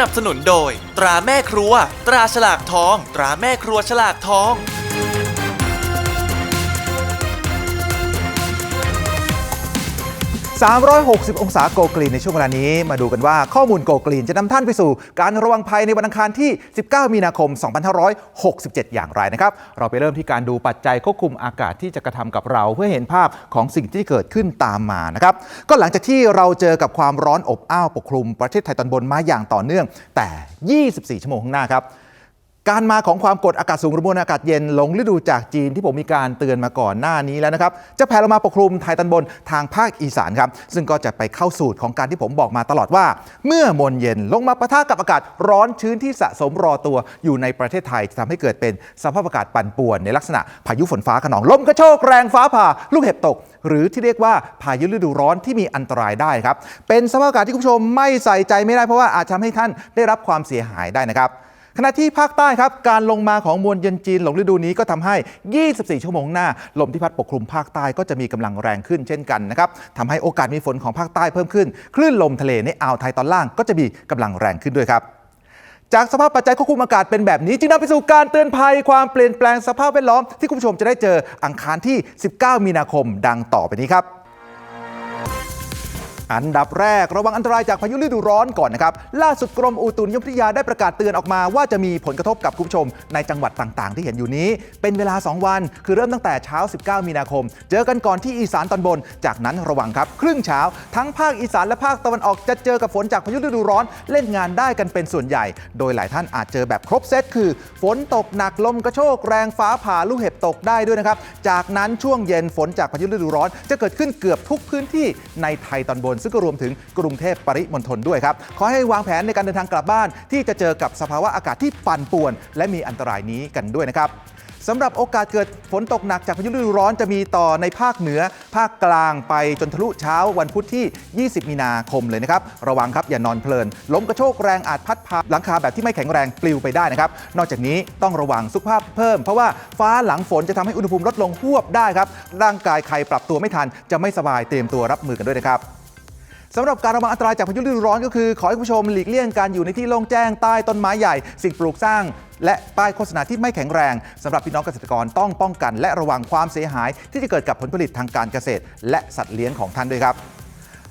นับสนุนโดย ตราแม่ครัว ตราฉลากทอง ตราแม่ครัวฉลากทอง 360 องศาโกกรีนในช่วงเวลานี้มาดูกันว่าข้อมูลโกกรีนจะนำท่านไปสู่การระวังภัยในวันอังคารที่ 19 มีนาคม 2567 อย่างไรนะครับ เราไปเริ่มที่การดูปัจจัยควบคุมอากาศที่จะกระทำกับเราเพื่อเห็นภาพของสิ่งที่เกิดขึ้นตามมานะครับ ก็หลังจากที่เราเจอกับความร้อนอบอ้าวปกคลุมประเทศไทยตอนบนมาอย่างต่อเนื่อง แต่ 24 ชั่วโมงข้างหน้าครับ การมาของความกดอากาศสูงหรือมวลอากาศเย็นลงฤดูจากจีนที่ผมมีการเตือนมาก่อนหน้านี้แล้วนะครับ จะแผ่ลงมาปกคลุมไทยตอนบนทางภาคอีสานครับ ซึ่งก็จะไปเข้าสูตรของการที่ผมบอกมาตลอดว่า เมื่อมวลเย็นลงมาปะทะกับอากาศร้อนชื้นที่สะสมรอตัวอยู่ในประเทศไทยจะทำให้เกิดเป็นสภาพอากาศปั่นป่วนในลักษณะพายุฝนฟ้าขนองลมกระโชกแรงฟ้าผ่า ลูกเห็บตก หรือที่เรียกว่าพายุฤดูร้อนที่มีอันตรายได้ครับเป็นสภาพอากาศที่คุณผู้ชมไม่ใส่ใจไม่ได้เพราะว่าอาจทำให้ท่านได้รับความเสียหายได้นะครับ ขณะที่ภาคใต้ครับการลงมาของมวลเย็นจีนหลงฤดูนี้ก็ทำให้ 24 ชั่วโมงหน้า ลมที่พัดปกคลุมภาคใต้ก็จะมีกำลังแรงขึ้นเช่นกันนะครับทำให้โอกาสมีฝนของภาคใต้เพิ่มขึ้น คลื่นลมทะเลในอ่าวไทยตอนล่างก็จะมีกำลังแรงขึ้นด้วยครับจากสภาพปัจจัยควบคุมอากาศเป็นแบบนี้ จึงนำไปสู่การเตือนภัยความเปลี่ยนแปลงสภาพแวดล้อมที่คุณผู้ชมจะได้เจออังคารที่ 19 มีนาคมดังต่อไปนี้ครับ อันดับแรกระวังอันตรายจากพายุฤดูร้อนก่อนนะครับ ล่าสุดกรมอุตุนิยมวิทยาได้ประกาศเตือนออกมาว่าจะมีผลกระทบกับคุณผู้ชม ในจังหวัดต่างๆ ที่เห็นอยู่นี้ เป็นเวลา 2 วัน คือเริ่มตั้งแต่เช้า 19 มีนาคม เจอกันก่อนที่อีสานตอนบน จากนั้นระวังครับ ครึ่งเช้า ทั้งภาคอีสานและภาคตะวันออกจะเจอกับฝนจากพายุฤดูร้อน เล่นงานได้กันเป็นส่วนใหญ่ โดยหลายท่านอาจเจอแบบครบเซตคือ ฝนตกหนักลมกระโชกแรงฟ้าผ่าลูกเห็บตกได้ด้วยนะครับจากนั้นช่วงเย็นฝนจากพายุฤดูร้อน จะเกิดขึ้นเกือบทุกพื้นที่ในไทยตอนบนซึ่งก็รวมถึงกรุงเทพปริมณฑลด้วยครับ ขอให้วางแผนในการเดินทางกลับบ้าน ที่จะเจอกับสภาวะอากาศที่ปั่นป่วน และมีอันตรายนี้กันด้วยนะครับสำหรับโอกาสเกิดฝนตกหนักจากพายุฤดูร้อนจะมีต่อในภาคเหนือ ภาคกลางไปจนทะลุเช้าวันพุธที่ 20 มีนาคมเลยนะครับ ระวังครับอย่านอนเพลินล้มกระโชกแรงอาจพัดพาหลังคาแบบที่ไม่แข็งแรงปลิวไปได้นะครับ นอกจากนี้ต้องระวังสุขภาพเพิ่ม เพราะว่าฟ้าหลังฝนจะทำให้อุณหภูมิลดลงหวบได้ครับ ร่างกายใครปรับตัวไม่ทันจะไม่สบายเตรียมตัวรับมือกันด้วยนะครับ สำหรับการระวังอันตรายจากพายุฤดูร้อนก็คือขอให้ผู้ชมหลีกเลี่ยงการอยู่ในที่โล่งแจ้งใต้ต้นไม้ใหญ่ สิ่งปลูกสร้าง และป้ายโฆษณาที่ไม่แข็งแรงสำหรับพี่น้องเกษตรกรต้องป้องกัน และระวังความเสียหายที่จะเกิดกับผลผลิตทางการเกษตร และสัตว์เลี้ยงของท่านด้วยครับ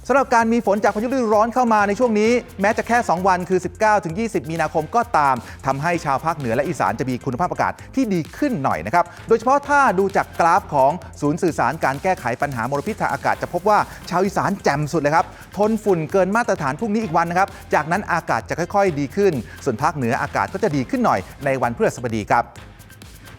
สำหรับการมีฝนจากพายุฤดูร้อนเข้ามาในช่วงนี้ แม้จะแค่ 2 วันคือ 19ถึง20 มีนาคมก็ตามทำให้ชาวภาคเหนือและอีสานจะมีคุณภาพอากาศที่ดีขึ้นหน่อยนะครับ โดยเฉพาะถ้าดูจากกราฟของศูนย์สื่อสารการแก้ไขปัญหามลพิษทางอากาศจะพบว่าชาวอีสานแจ่มสุดเลยครับ ทนฝุ่นเกินมาตรฐานพรุ่งนี้อีกวันนะครับ จากนั้นอากาศจะค่อย ๆ ดีขึ้น ส่วนภาคเหนืออากาศก็จะดีขึ้นหน่อยในวันพฤหัสบดีครับ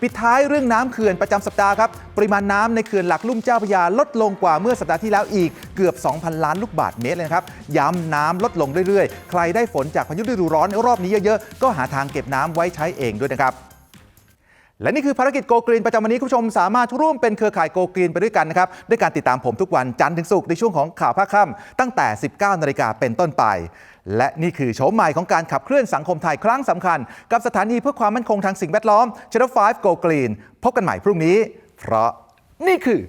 ปิดท้ายเรื่องน้ำเขื่อนประจำสัปดาห์ครับ ปริมาณน้ำในเขื่อนหลักลุ่มเจ้าพระยาลดลงกว่าเมื่อสัปดาห์ที่แล้วอีกเกือบ 2,000 ล้านลูกบาศก์เมตรเลยครับ ย้ำน้ำลดลงเรื่อยๆ ใครได้ฝนจากพายุฤดูร้อนรอบนี้เยอะๆ ก็หาทางเก็บน้ำไว้ใช้เองด้วยนะครับ และนี่คือภารกิจโกกรีนประจำวันนี้คุณผู้ชมสามารถร่วมเป็นเครือข่ายโกกรีนไปด้วยกันนะครับด้วยการติดตามผมทุกวันจันทร์ถึงศุกร์ในช่วงของข่าวภาคค่ำตั้งแต่ 19นาฬิกาเป็นต้นไป และนี่คือโฉมใหม่ของการขับเคลื่อนสังคมไทยครั้งสำคัญ กับสถานีเพื่อความมั่นคงทางสิ่งแวดล้อม Channel 5 Go Green พบกันใหม่พรุ่งนี้ เพราะนี่คือ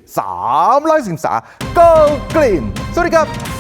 300สิงสา Go Green สวัสดีครับ